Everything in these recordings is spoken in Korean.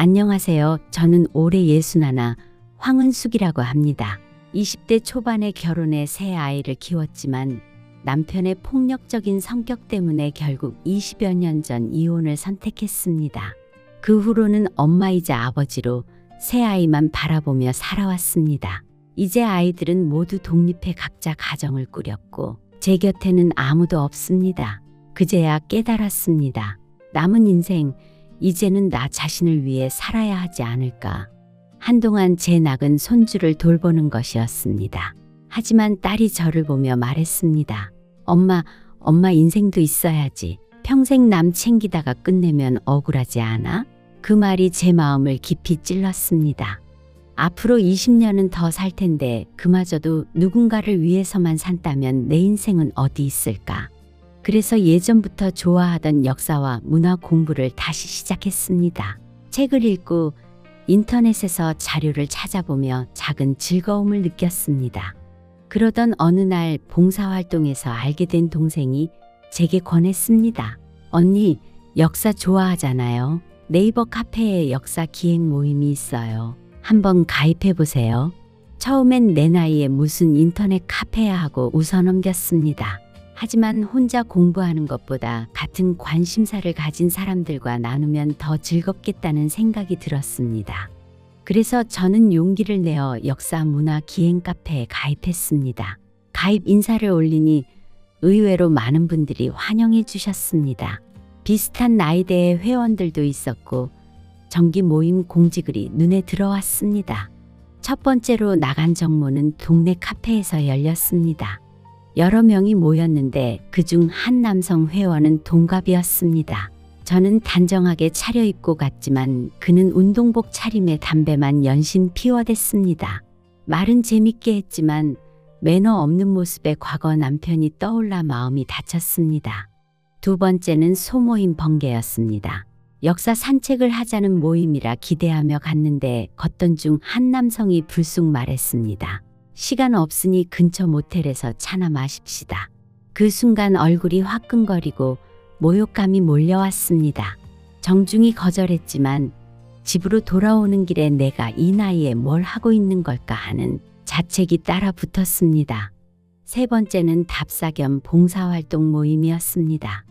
안녕하세요. 저는 올해 예순하나 황은숙이라고 합니다. 20대 초반에 결혼해 새 아이를 키웠지만 남편의 폭력적인 성격 때문에 결국 20여 년 전 이혼을 선택했습니다. 그 후로는 엄마이자 아버지로 새 아이만 바라보며 살아왔습니다. 이제 아이들은 모두 독립해 각자 가정을 꾸렸고 제 곁에는 아무도 없습니다. 그제야 깨달았습니다. 남은 인생 이제는 나 자신을 위해 살아야 하지 않을까. 한동안 제 낙은 손주를 돌보는 것이었습니다. 하지만 딸이 저를 보며 말했습니다. 엄마, 엄마 인생도 있어야지. 평생 남 챙기다가 끝내면 억울하지 않아? 그 말이 제 마음을 깊이 찔렀습니다. 앞으로 20년은 더 살 텐데 그마저도 누군가를 위해서만 산다면 내 인생은 어디 있을까? 그래서 예전부터 좋아하던 역사와 문화 공부를 다시 시작했습니다. 책을 읽고 인터넷에서 자료를 찾아보며 작은 즐거움을 느꼈습니다. 그러던 어느 날 봉사활동에서 알게 된 동생이 제게 권했습니다. 언니, 역사 좋아하잖아요. 네이버 카페에 역사 기행 모임이 있어요. 한번 가입해 보세요. 처음엔 내 나이에 무슨 인터넷 카페야 하고 웃어 넘겼습니다. 하지만 혼자 공부하는 것보다 같은 관심사를 가진 사람들과 나누면 더 즐겁겠다는 생각이 들었습니다. 그래서 저는 용기를 내어 역사 문화 기행 카페에 가입했습니다. 가입 인사를 올리니 의외로 많은 분들이 환영해 주셨습니다. 비슷한 나이대의 회원들도 있었고 정기 모임 공지글이 눈에 들어왔습니다. 첫 번째로 나간 정모는 동네 카페에서 열렸습니다. 여러 명이 모였는데 그중 한 남성 회원은 동갑이었습니다. 저는 단정하게 차려입고 갔지만 그는 운동복 차림에 담배만 연신 피워댔습니다. 말은 재밌게 했지만 매너 없는 모습에 과거 남편이 떠올라 마음이 다쳤습니다. 두 번째는 소모임 번개였습니다. 역사 산책을 하자는 모임이라 기대하며 갔는데 걷던 중 한 남성이 불쑥 말했습니다. 시간 없으니 근처 모텔에서 차나 마십시다. 그 순간 얼굴이 화끈거리고 모욕감이 몰려왔습니다. 정중히 거절했지만 집으로 돌아오는 길에 내가 이 나이에 뭘 하고 있는 걸까 하는 자책이 따라 붙었습니다. 세 번째는 답사 겸 봉사활동 모임이었습니다.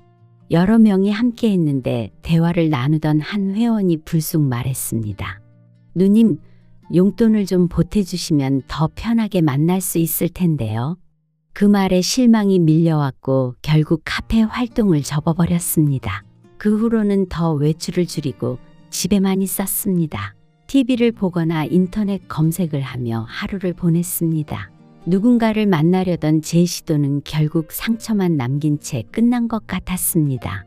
여러 명이 함께 했는데 대화를 나누던 한 회원이 불쑥 말했습니다. 누님, 용돈을 좀 보태주시면 더 편하게 만날 수 있을 텐데요. 그 말에 실망이 밀려왔고 결국 카페 활동을 접어버렸습니다. 그 후로는 더 외출을 줄이고 집에만 있었습니다. TV를 보거나 인터넷 검색을 하며 하루를 보냈습니다. 누군가를 만나려던 제 시도는 결국 상처만 남긴 채 끝난 것 같았습니다.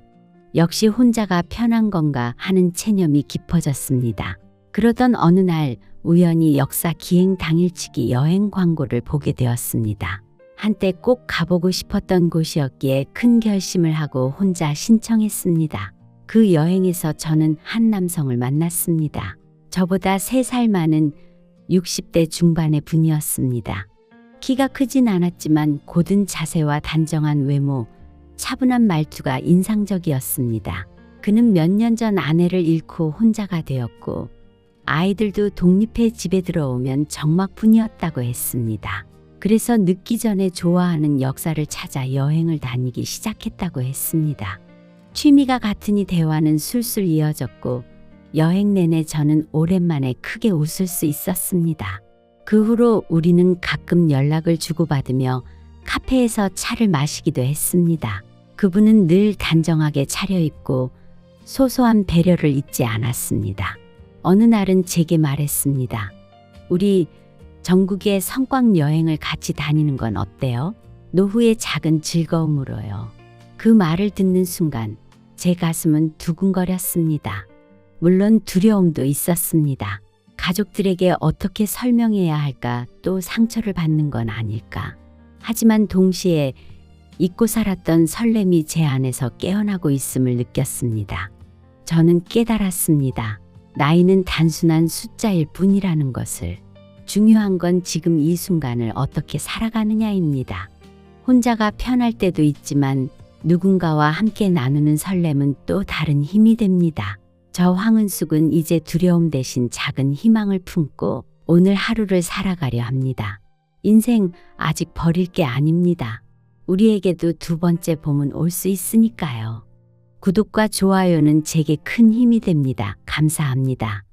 역시 혼자가 편한 건가 하는 체념이 깊어졌습니다. 그러던 어느 날 우연히 역사 기행 당일치기 여행 광고를 보게 되었습니다. 한때 꼭 가보고 싶었던 곳이었기에 큰 결심을 하고 혼자 신청했습니다. 그 여행에서 저는 한 남성을 만났습니다. 저보다 3살 많은 60대 중반의 분이었습니다. 키가 크진 않았지만 고든 자세와 단정한 외모, 차분한 말투가 인상적이었습니다. 그는 몇 년 전 아내를 잃고 혼자가 되었고 아이들도 독립해 집에 들어오면 정막뿐이었다고 했습니다. 그래서 늦기 전에 좋아하는 역사를 찾아 여행을 다니기 시작했다고 했습니다. 취미가 같으니 대화는 술술 이어졌고 여행 내내 저는 오랜만에 크게 웃을 수 있었습니다. 그 후로 우리는 가끔 연락을 주고받으며 카페에서 차를 마시기도 했습니다. 그분은 늘 단정하게 차려입고 소소한 배려를 잊지 않았습니다. 어느 날은 제게 말했습니다. 우리 전국의 성곽 여행을 같이 다니는 건 어때요? 노후의 작은 즐거움으로요. 그 말을 듣는 순간 제 가슴은 두근거렸습니다. 물론 두려움도 있었습니다. 가족들에게 어떻게 설명해야 할까 또 상처를 받는 건 아닐까. 하지만 동시에 잊고 살았던 설렘이 제 안에서 깨어나고 있음을 느꼈습니다. 저는 깨달았습니다. 나이는 단순한 숫자일 뿐이라는 것을 중요한 건 지금 이 순간을 어떻게 살아가느냐입니다. 혼자가 편할 때도 있지만 누군가와 함께 나누는 설렘은 또 다른 힘이 됩니다. 저 황은숙은 이제 두려움 대신 작은 희망을 품고 오늘 하루를 살아가려 합니다. 인생 아직 버릴 게 아닙니다. 우리에게도 두 번째 봄은 올 수 있으니까요. 구독과 좋아요는 제게 큰 힘이 됩니다. 감사합니다.